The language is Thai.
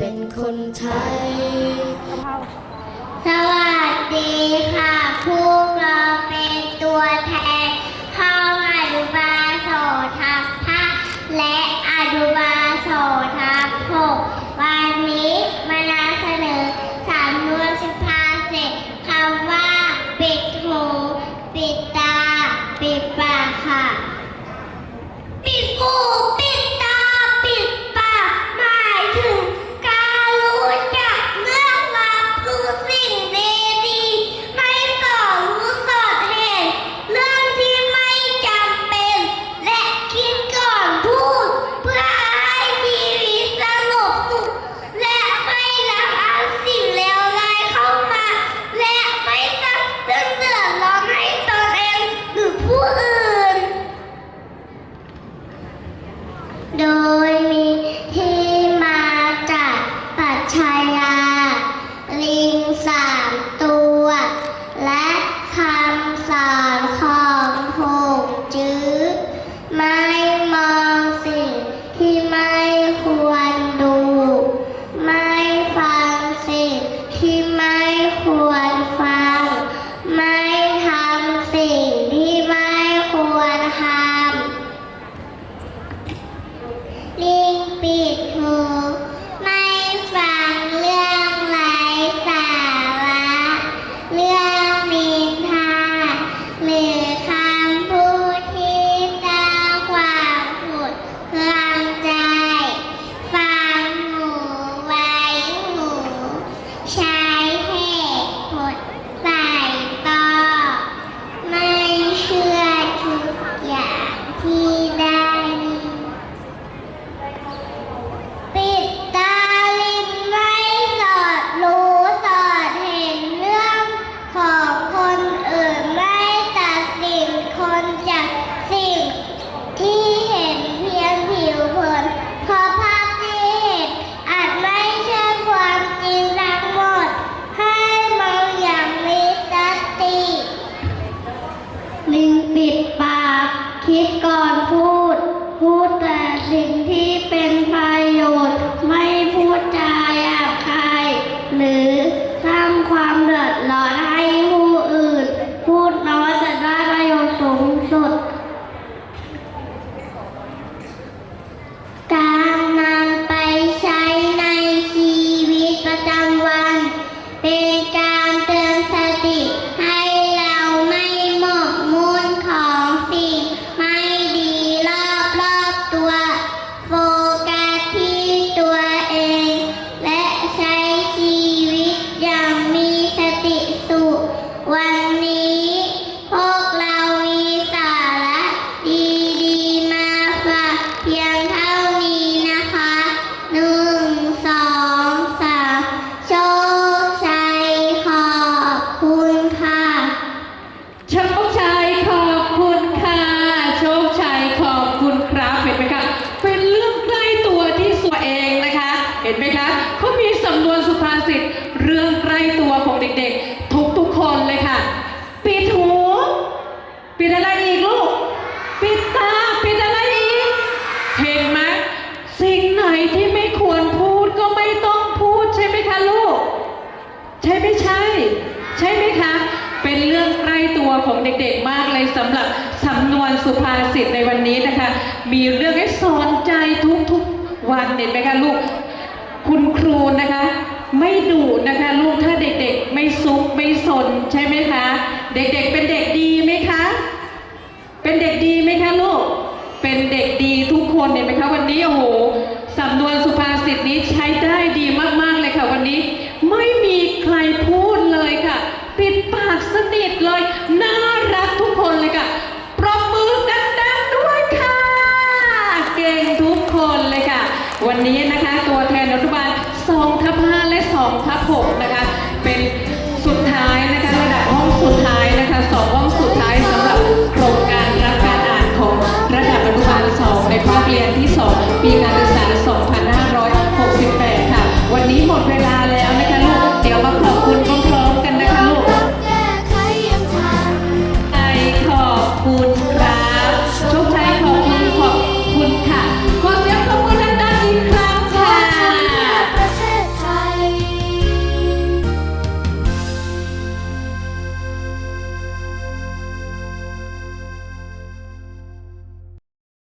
ป็นคนไทย สวัสดีค่ะพวกเรา ไเห็นไหมคะเขามีสำนวนสุภาษิตเรื่องใกล้ตัวของเด็กๆ ทุกๆคนเลยค่ะ ปิดหู ปิดอะไรอีกลูก ปิดตา ปิดอะไรอีก เห็นไหมสิ่งไหนที่ไม่ควรพูดก็ไม่ต้องพูดใช่ไหมคะลูก ใช่ไม่ใช่ ใช่ไหมคะ เป็นเรื่องใกล้ตัวของเด็กๆมากเลยสำหรับสำนวนสุภาษิตในวันนี้นะคะ มีเรื่องให้สอนใจทุกๆวันเห็นไหมคะลูก คุณครูนะคะ ไม่ดุนะคะลูกถ้าเด็กๆ ไม่ซุกไม่สนใช่ไหมคะ เด็กๆเป็นเด็กดีไหมคะ เป็นเด็กดีไหมคะลูกเป็นเด็กดีทุกคนเห็นไหมคะวันนี้โอ้โหสำนวนสุภาษิตนี้ใช้ได้ดีมากๆเลยค่ะวันนี้ ไม่มีใครพูดเลยค่ะ ปิดปากสนิทเลยน่ารักทุกคนเลยค่ะปรบมือดังๆด้วยค่ะ เก่งทุกคนเลยค่ะ วันนี้นะ นรัฐบาล2ทับ5และ2ทับ6นะคะ เป็น